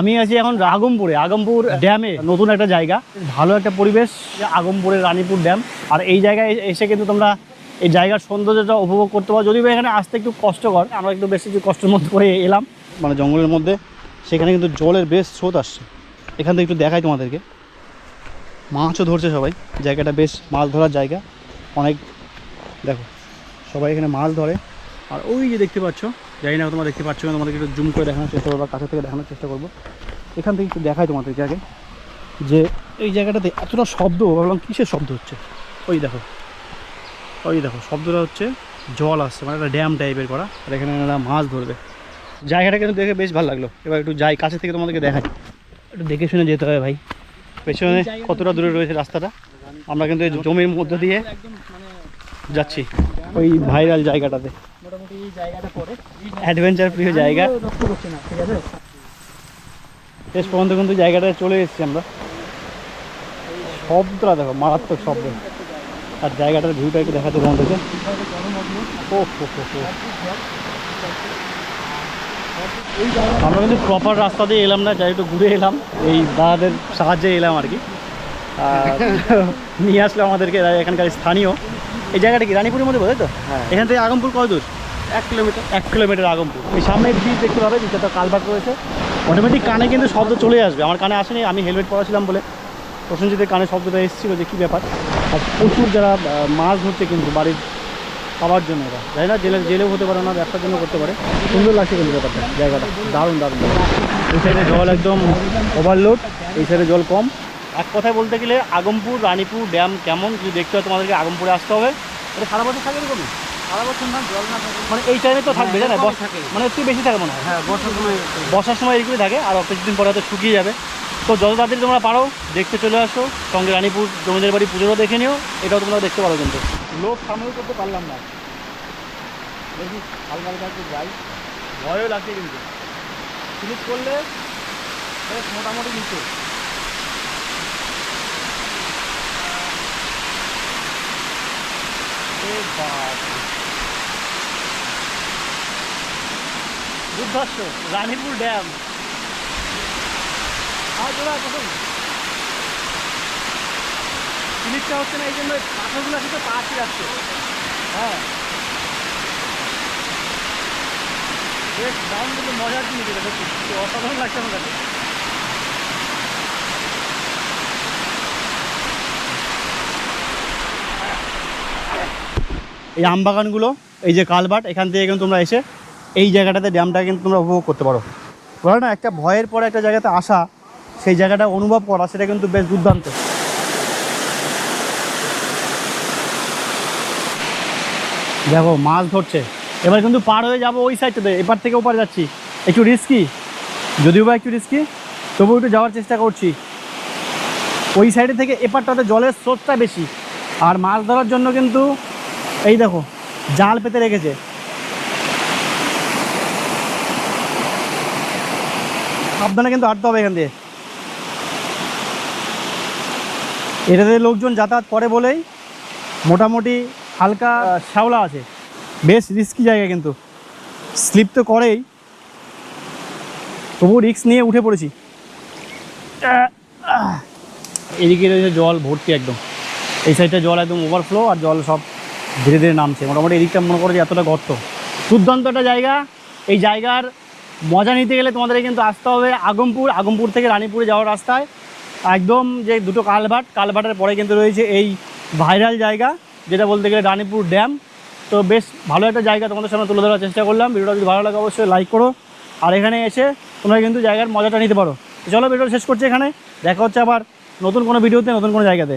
আমি আছি এখন আগমপুরে আগমপুর ড্যামে, নতুন একটা জায়গা। ভালো একটা পরিবেশ, আগমপুরের রানীপুর ড্যাম। আর এই জায়গায় এসে কিন্তু তোমরা এই জায়গার সৌন্দর্যটা উপভোগ করতে পারো। যদিও এখানে আসতে একটু কষ্টকর, আমরা একটু বেশি একটু কষ্টের মধ্যে করে এলাম। মানে জঙ্গলের মধ্যে, সেখানে কিন্তু জলের বেশ স্রোত আসছে। এখান থেকে একটু দেখাই তোমাদেরকে। মাছও ধরছে সবাই। জায়গাটা বেশ মাছ ধরার জায়গা। অনেক দেখো, সবাই এখানে মাছ ধরে। আর ওই যে দেখতে পাচ্ছ জানি না তোমরা দেখতে পাচ্ছ না তোমাদেরকে একটু জুম করে দেখানোর চেষ্টা করব কাছে থেকে দেখানোর চেষ্টা করব। এখান থেকে একটু দেখাই তোমাদেরকে আগে যে এই জায়গাটাতে এতটা শব্দ, ভাবলাম কিসের শব্দ হচ্ছে? ওই দেখো ওই দেখো, শব্দটা হচ্ছে জল আসছে মানে একটা ড্যাম টাইপের করা, আর এখানে এনারা মাছ ধরবে। জায়গাটা কিন্তু দেখে বেশ ভালো লাগল। এবার একটু যাই, কাছে থেকে তোমাদেরকে দেখাই। একটু দেখে শুনে যেতে হবে ভাই। পেছনে কতটা দূরে রয়েছে রাস্তাটা? আমরা কিন্তু জমির মধ্যে দিয়ে যাচ্ছি, ওই ভাইরাল জায়গাটাতে। এই জায়গাটা পড়ে অ্যাডভেঞ্চার প্রিয় জায়গা। করছে না ঠিক আছে? শেষ পর্যন্ত কিন্তু জায়গাটায় চলে এসেছি আমরা। শব্দটা দেখো মারাত্মক শব্দ। আর জায়গাটার ভিউটা একটু দেখাচ্ছে তোমাদেরকে ও। আমরা কিন্তু প্রপার রাস্তা দিয়ে এলাম না যাই একটু ঘুরে এলাম। এই দাদাদের সাহায্যে এলাম আর কি। আর নিয়ে আসলো আমাদেরকে এখানকার স্থানীয়। এই জায়গাটা কি রানীপুরের মধ্যে বোঝাই তো? হ্যাঁ। এখান থেকে আগমপুর কত দূর? এক কিলোমিটার। এক কিলোমিটার আগমপুর। এই সামনে ব্রিজ দেখতে পাবে যেটা কালভার্ট রয়েছে। অটোমেটিক কানে কিন্তু শব্দ চলে আসবে। আমার কানে আসেনি, আমি হেলমেট পরাছিলাম বলে। প্রসেনজিতের কানে শব্দটা এসেছিল যে কী ব্যাপার। আর প্রচুর যারা মাছ ধরছে কিন্তু বাড়ির খাবার জন্য এরা। জানি না, জেলে, জেলেও হতে পারে না, ব্যবসার জন্য করতে পারে। সুন্দর লাগছে কিন্তু ব্যাপারটা, জায়গাটা। দারুণ দারুণ। এই সাইডে জল একদম ওভারলোড এই সাইডে জল কম। এক কথায় বলতে গেলে আগমপুর, রানীপুর, ড্যাম কেমন? যদি দেখতে হয় তোমাদেরকে আগমপুরে আসতে হবে। এটা সারা বছর থাকে এরকমই? মানে এই টাইমে তো থাকবে জানো এরকমই থাকে। মানে একটু বেশি থাকে মনে হয়। হ্যাঁ বর্ষার সময় বর্ষার সময় এইগুলি থাকে আর কিছুদিন পরে হয়তো শুকিয়ে যাবে। তো যত তাড়াতাড়ি তোমরা পারো দেখতে চলে আসো। সঙ্গে রানীপুর জমিদের বাড়ি পুজোরও দেখে নিও। এটাও তোমরা দেখতে পারো কিন্তু। লোক সামনেও করতে পারলাম না। দেখি হালকা হালকা একটু যাই। ভয়ও লাগছে কিন্তু। স্লিপ করলে মোটামুটি নিচে। এ দুর্ধর্ষ রানীপুর ড্যাম। আর তোরা কখন স্লিপটা হচ্ছে না এই জন্য পাথরগুলো কিন্তু পা যাচ্ছে হ্যাঁ। বেশ দারুণ কিন্তু মজার জিনিস এটা সত্যি অসাধারণ লাগছে আমার কাছে। এই আম বাগানগুলো এই যে কালবাট এখান থেকে কিন্তু তোমরা এসে এই জায়গাটাতে ড্যামটা কিন্তু তোমরা উপভোগ করতে পারো। বলো না, একটা ভয়ের পরে একটা জায়গাতে আসা, সেই জায়গাটা অনুভব করা, সেটা কিন্তু বেশ দুর্দান্ত। দেখো, মাছ ধরছে। এবার কিন্তু পার হয়ে যাব ওই সাইডটাতে এপার থেকে ওপার যাচ্ছি। একটু রিস্কি যদিও বা একটু রিস্কি তবুও একটু যাওয়ার চেষ্টা করছি। ওই সাইডে থেকে এপারটাতে জলের স্রোতটা বেশি। আর মাছ ধরার জন্য কিন্তু, এই দেখো, জাল পেতে রেখেছে সাবধানে কিন্তু হাঁটতে হবে এখান দিয়ে। এটাতে লোকজন যাতায়াত করে বলেই মোটামুটি হালকা শ্যাওলা আছে। বেশ রিস্কি জায়গা কিন্তু। স্লিপ তো করেই। তবু রিস্ক নিয়ে উঠে পড়েছি। এদিকে রয়েছে জল ভর্তি একদম। এই সাইডটা জল একদম ওভারফ্লো আর জল সব ধীরে ধীরে নামছে। মোটামুটি এদিকটা মনে করো যে এতটা গর্ত। দুর্দান্ত একটা জায়গা। এই জায়গার মজা নিতে গেলে তোমাদের কিন্তু আসতে হবে আগমপুর আগমপুর থেকে রানীপুরে যাওয়ার রাস্তায়। একদম যে দুটো কালভার্ট কালভার্টের পরে কিন্তু রয়েছে এই ভাইরাল জায়গা, যেটা বলতে গেলে রানীপুর ড্যাম। তো বেশ ভালো একটা জায়গা তোমাদের সামনে তুলে ধরার চেষ্টা করলাম। ভিডিওটা যদি ভালো লাগে অবশ্যই লাইক করো। আর এখানে এসে তোমরা কিন্তু জায়গার মজাটা নিতে পারো। চলো ভিডিও শেষ করছি এখানে। দেখা হচ্ছে আবার নতুন কোনো ভিডিওতে, নতুন কোনো জায়গাতে।